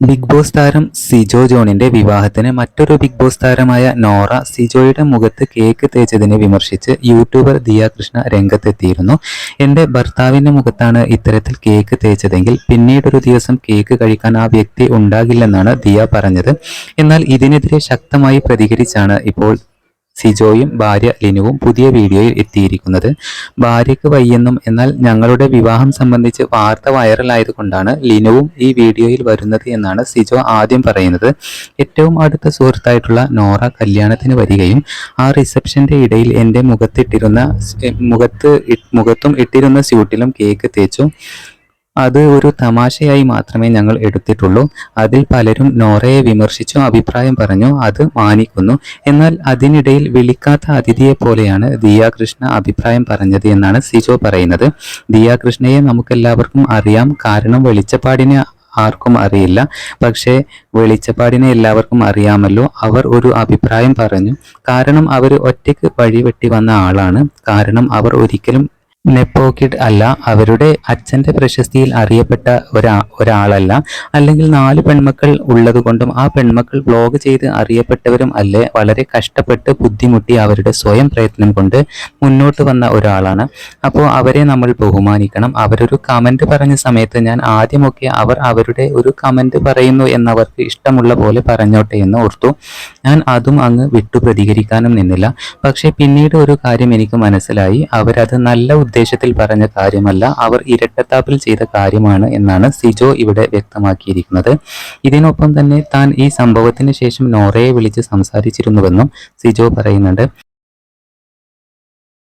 Big boss താരം സിജോ ജോണിന്റെ വിവാഹത്തിന് മറ്റൊരു ബിഗ് ബോസ് താരമായ നോറ സിജോയുടെ മുഖത്ത് കേക്ക് തേച്ചതിനെ വിമർശിച്ച് യൂട്യൂബർ ദിയ കൃഷ്ണ രംഗത്തെത്തിയിരുന്നു. എന്റെ ഭർത്താവിന്റെ മുഖത്താണ് ഇത്തരത്തിൽ കേക്ക് തേച്ചതെങ്കിൽ പിന്നീടൊരു ദിവസം കേക്ക് കഴിക്കാൻ ആ വ്യക്തി ഉണ്ടാകില്ലെന്നാണ് ദിയ പറഞ്ഞത്. എന്നാൽ ഇതിനെതിരെ ശക്തമായി പ്രതികരിച്ചാണ് ഇപ്പോൾ സിജോയും ഭാര്യ ലിനുവും പുതിയ വീഡിയോയിൽ എത്തിയിരിക്കുന്നത്. ഭാര്യയ്ക്ക് വയ്യെന്നും എന്നാൽ ഞങ്ങളുടെ വിവാഹം സംബന്ധിച്ച് വാർത്ത വൈറലായതുകൊണ്ടാണ് ലിനുവും ഈ വീഡിയോയിൽ വരുന്നത് എന്നാണ് സിജോ ആദ്യം പറയുന്നത്. ഏറ്റവും അടുത്ത സുഹൃത്തായിട്ടുള്ള നോറ കല്യാണത്തിന് വരികയും ആ റിസപ്ഷന്റെ ഇടയിൽ എന്റെ മുഖത്തിട്ടിരുന്ന മുഖത്ത് മുഖത്തും ഇട്ടിരുന്ന സ്യൂട്ടിലും കേക്ക് തേച്ചു. അത് ഒരു തമാശയായി മാത്രമേ ഞങ്ങൾ എടുത്തിട്ടുള്ളൂ. അതിൽ പലരും നോറയെ വിമർശിച്ചു അഭിപ്രായം പറഞ്ഞു അത് മാനിക്കുന്നു. എന്നാൽ അതിനിടയിൽ വിളിക്കാത്ത അതിഥിയെ പോലെയാണ് ദിയാകൃഷ്ണ അഭിപ്രായം പറഞ്ഞത് എന്നാണ് സിജോ പറയുന്നത്. ദിയാകൃഷ്ണയെ നമുക്കെല്ലാവർക്കും അറിയാം. കാരണം വെളിച്ചപ്പാടിനെ ആർക്കും അറിയില്ല. പക്ഷേ വെളിച്ചപ്പാടിനെ എല്ലാവർക്കും അറിയാമല്ലോ. അവർ ഒരു അഭിപ്രായം പറഞ്ഞു. കാരണം അവർ ഒറ്റയ്ക്ക് വഴിവെട്ടി വന്ന ആളാണ്. കാരണം അവർ ഒരിക്കലും നെപ്പോക്കിഡ് അല്ല അവരുടെ അച്ഛന്റെ പ്രശസ്തിയിൽ അറിയപ്പെട്ട ഒരാ ഒരാളല്ല. അല്ലെങ്കിൽ നാല് പെൺമക്കൾ ഉള്ളതുകൊണ്ടും ആ പെൺമക്കൾ വ്ലോഗ് ചെയ്ത് അറിയപ്പെട്ടവരും അല്ലേ? വളരെ കഷ്ടപ്പെട്ട് ബുദ്ധിമുട്ടി അവരുടെ സ്വയം പ്രയത്നം കൊണ്ട് മുന്നോട്ട് വന്ന ഒരാളാണ്. അപ്പോൾ അവരെ നമ്മൾ ബഹുമാനിക്കണം. അവരൊരു കമന്റ് പറഞ്ഞ സമയത്ത് ഞാൻ ആദ്യമൊക്കെ അവർ അവരുടെ ഒരു കമന്റ് പറയുന്നു എന്നവർക്ക് ഇഷ്ടമുള്ള പോലെ പറഞ്ഞോട്ടെ എന്ന് ഓർത്തു. ഞാൻ അതും അങ്ങ് വിട്ടു പ്രതികരിക്കാനും നിന്നില്ല. പക്ഷേ പിന്നീട് ഒരു കാര്യം എനിക്ക് മനസ്സിലായി. അവരത് നല്ല ഉദ്ദേശത്തിൽ പറഞ്ഞ കാര്യമല്ല. അവർ ഇരട്ടത്താപ്പിൽ ചെയ്ത കാര്യമാണ് എന്നാണ് സിജോ ഇവിടെ വ്യക്തമാക്കിയിരിക്കുന്നത്. ഇതിനൊപ്പം തന്നെ താൻ ഈ സംഭവത്തിന് ശേഷം നോറയെ വിളിച്ച് സംസാരിച്ചിരുന്നുവെന്നും സിജോ പറയുന്നുണ്ട്.